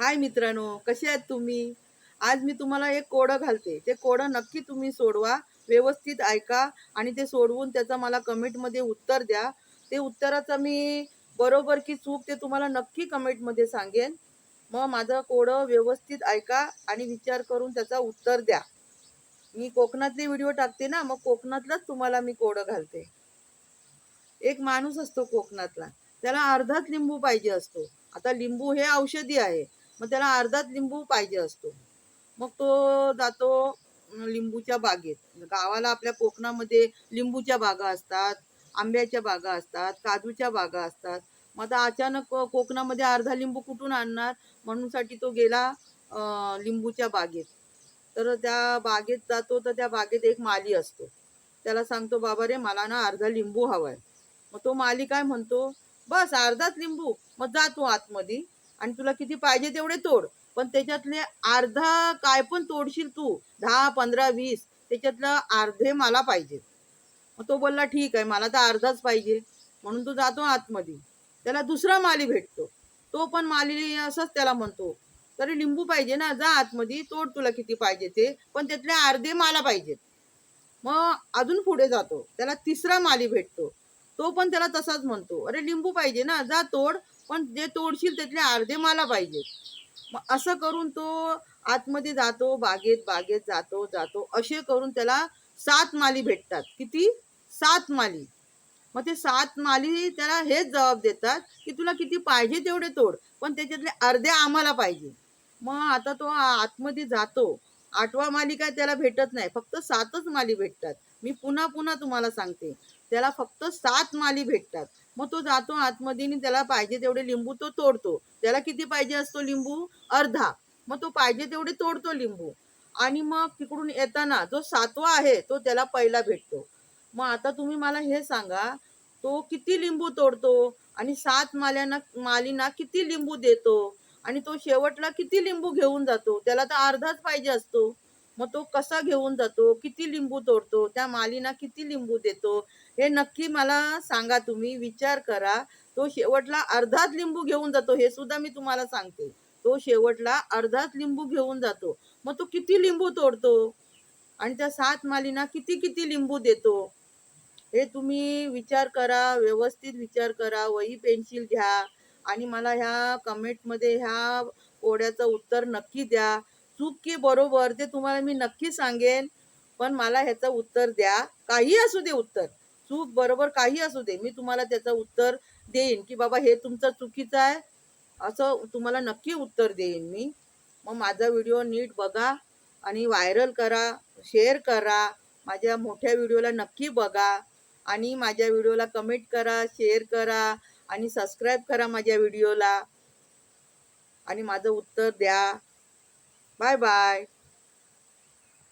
हाय मित्रांनो कसे आहेत तुम्ही? आज मी तुम्हाला एक कोडं घालते. ते कोडं नक्की तुम्ही सोडवा व्यवस्थित ऐका आणि ते सोडवून त्याचं मला कमेंटमध्ये उत्तर द्या. ते उत्तराचं मी बरोबर की चूक ते तुम्हाला नक्की कमेंटमध्ये सांगेन. मग माझं कोडं व्यवस्थित ऐका आणि विचार करून त्याचा उत्तर द्या. मी कोकणातले व्हिडिओ टाकते ना मग कोकणातलाच तुम्हाला मी कोडं घालते. एक माणूस असतो कोकणातला. त्याला अर्धाच लिंबू पाहिजे असतो. आता लिंबू हे औषधी आहे. मग त्याला अर्धाच लिंबू पाहिजे असतो. मग तो जातो लिंबूच्या बागेत. गावाला आपल्या कोकणामध्ये लिंबूच्या बागा असतात आंब्याच्या बागा असतात काजूच्या बागा असतात. मग आता अचानक कोकणामध्ये अर्धा लिंबू कुठून आणणार? म्हणूनसाठी तो गेला लिंबूच्या बागेत. तर त्या बागेत जातो तर त्या बागेत एक माली असतो. त्याला सांगतो बाबा रे मला ना अर्धा लिंबू हवाय. मग तो माली काय म्हणतो बस अर्धाच लिंबू. मग जा तू आतमध्ये. आणि तुला किती पाहिजे तेवढे तोड. पण त्याच्यातले अर्धा काय पण तोडशील तू दहा पंधरा वीस त्याच्यातलं अर्धे मला पाहिजे. मग तो बोलला ठीक आहे मला तर अर्धाच पाहिजे. म्हणून तो जातो आतमध्ये. त्याला दुसरा माली भेटतो. तो पण माली असंच त्याला म्हणतो तरी लिंबू पाहिजे ना जा आतमध्ये तोड तुला किती पाहिजे ते. पण त्यातले अर्धे मला पाहिजेत मग अजून पुढे जातो. त्याला तिसरा माली भेटतो. तो पण त्याला तसाच म्हणतो अरे लिंबू पाहिजे ना जा तोड पण जे तोडशील त्यातले अर्धे मला पाहिजेत मग असं करून तो आतमध्ये जातो बागेत बागेत जातो जातो. असे करून त्याला सात माली भेटतात. किती? सात माली. मग ते सात माली त्याला हेच जबाब देतात की तुला किती पाहिजे तेवढे तोड पण त्याच्यातले अर्धे आम्हाला पाहिजे. मग आता तो आतमध्ये जातो. आठवा माली काय त्याला भेटत नाही. फक्त सातच माली भेटतात. मी पुन्हा पुन्हा तुम्हाला सांगते. त्याला फक्त सात माली भेटतात. मग तो जातो आतमध्ये आणि त्याला पाहिजे तेवढे लिंबू तो तोडतो. त्याला किती पाहिजे असतो लिंबू? अर्धा. मग तो पाहिजे तेवढे तोडतो लिंबू. आणि मग तिकडून येताना जो सातवा आहे तो त्याला पहिला भेटतो. मग आता तुम्ही मला हे सांगा तो किती लिंबू तोडतो? आणि सात माल्यांना मालींना किती लिंबू देतो? आणि तो शेवटला किती लिंबू घेऊन जातो? त्याला तर अर्धाच पाहिजे असतो. मग तो कसा घेऊन जातो? किती लिंबू तोडतो? त्या मालीना किती लिंबू देतो? हे नक्की मला सांगा तुम्ही विचार करा. तो शेवटला अर्धाच लिंबू घेऊन जातो हे सुद्धा मी तुम्हाला सांगते. तो शेवटला अर्धाच लिंबू घेऊन जातो. मग तो किती लिंबू तोडतो? आणि त्या सात मालीना किती किती लिंबू देतो? हे तुम्ही विचार करा व्यवस्थित विचार करा वही पेन्सिल घ्या. आणि मला ह्या कमेंटमध्ये ह्या ओढ्याचं उत्तर नक्की द्या. चूक की बरोबर ते तुम्हाला मी नक्की सांगेन. पण मला ह्याचं उत्तर द्या. काही असू दे उत्तर. चूक बरोबर काही असू दे. मी तुम्हाला त्याचं उत्तर देईन की बाबा हे तुमचं चुकीचं आहे. असं तुम्हाला नक्की उत्तर देईन मी. मग माझा व्हिडिओ नीट बघा आणि व्हायरल करा शेअर करा. माझ्या मोठ्या व्हिडिओला नक्की बघा. आणि माझ्या व्हिडिओला कमेंट करा शेअर करा आणि सबस्क्राईब करा माझ्या व्हिडिओला. आणि माझं उत्तर द्या. Bye bye.